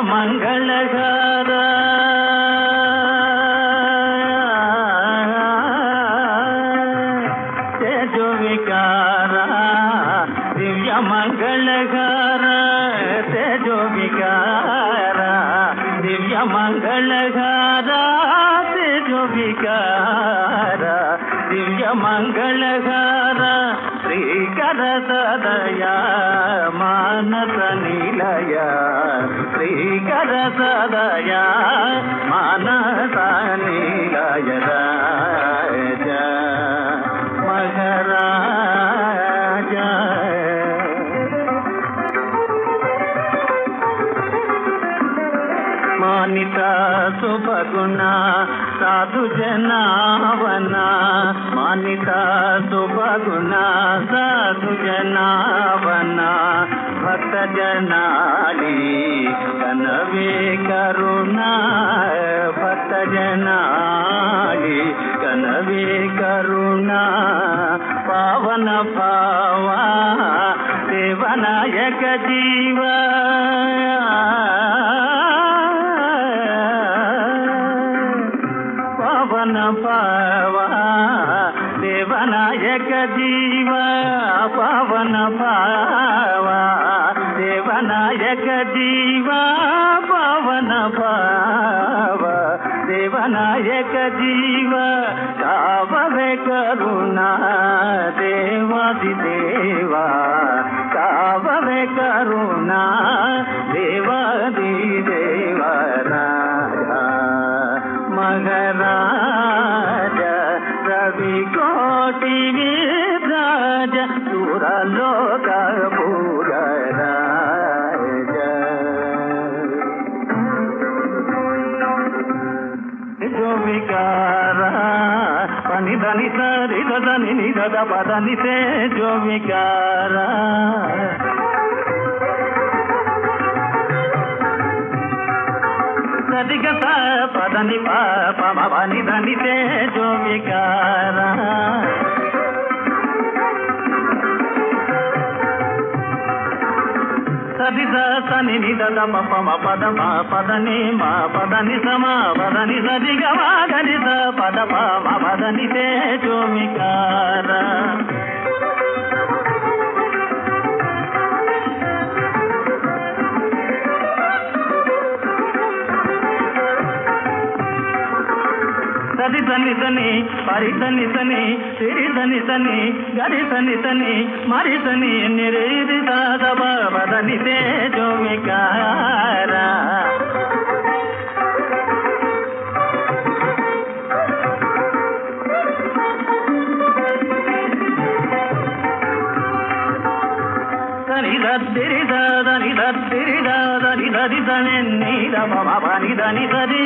దివ్య మంగళగార తేజో వికార దివ్య మంగళగార తేజో వికార దివ్య మంగళగార తేజో వికార దివ్య మంగళగార శ్రీకర సదయా మానస నిలయ. శ్రీకర సదయా మానస నిలయ సాధు జనావన మానిత శుభగుణ సాధు జనావన భక్త జనాలి కనవే కరుణ భక్త జనాలి కనవే కరుణ పావన పావా దేవనాయక జీవా పవన పావా దేవనాయక జీవ పవన పావా దేవనాయక జీవ పవన పావా దేవనాయక జీవ కావవే కరుణా దేవాది దేవా కావవే కరుణా దని సరి దని నిద పదని సే జోవికార సరిగ పదని పాప పని దని సే జోవికార సరి పదని నిద పమ పద మా పదని మా పదని సమా పదని సరిగ గని స పద పమ పదని తే జోవికార సరి సని తని పరి సని తని సిరి సని తని గరి సని తని మరి తని నిరేది దాద బదని తే జోమికార సని దరి దాదని దద్దిరి దా దరి దని నీద పని దని దరి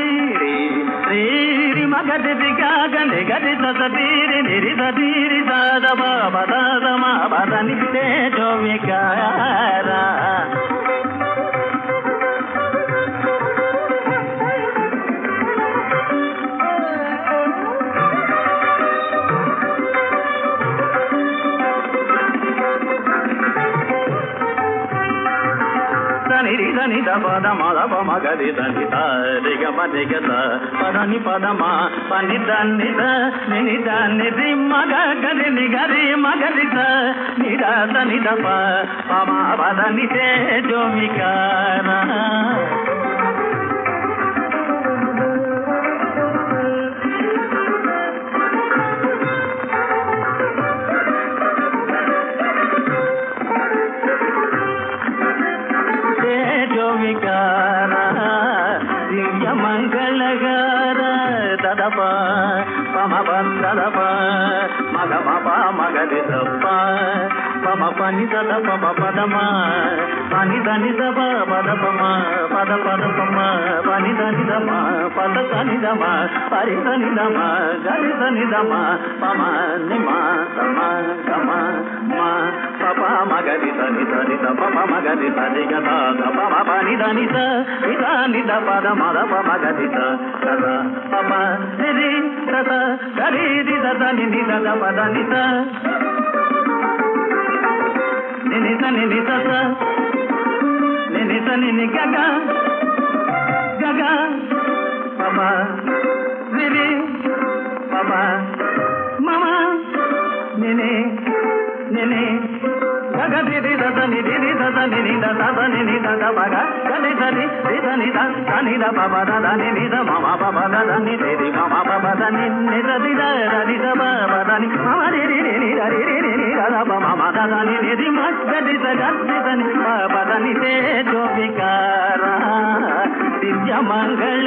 రేరి మగది గని గది సీరి నిరి సీరి దాద బద మా బదని తేజో వికార నిరి దని ద పద మద పమ గది దని త రి గ మ ని గ త పద పద మ పని దాన్ని ద ని దని రి మ గ గ రి ని గ రి మ ని ద దని ద ప ప మ పద తే జో దదప పమ దదప మగ మప మగది దప్ప పమ పని దదప పదమ దని దమ పద పమ పద పద పమ పని దని దమ పద దని దమ పరి దని దమ గరి దని దమ పమ నిమ తమ గమ మా. పప మగరి దని దని ద పమ మగరి దని గద ద పమ పని దని ద ఇదాని ద పద మద పమ గరి ద గద పమ రి దద గరి ది దద ని ని దద పద ని ద ని ని ద ని ని దద ని ని ద ని ని గగ గగ పమ రి రి పమ మమ ని ని ని ని గగ ది ది దద ని ది ది దద ని ని ద దద ని ని ద ద పగ గని ద ని ది ద ని ద ద ని ద ప ప ద ద ని ని ద మమ ప ప ద ద ని ది ది మమ ప ప ద ని ని ద ది ద ద ని ద ప ప ద ని మమ రి రి రి ని ద రి రి రి ని ద ద ప మమ ద ద ని ని ది మ గ ది ద గ ది ద ని ప ప ద ని తే జో వికార దివ్య మంగళ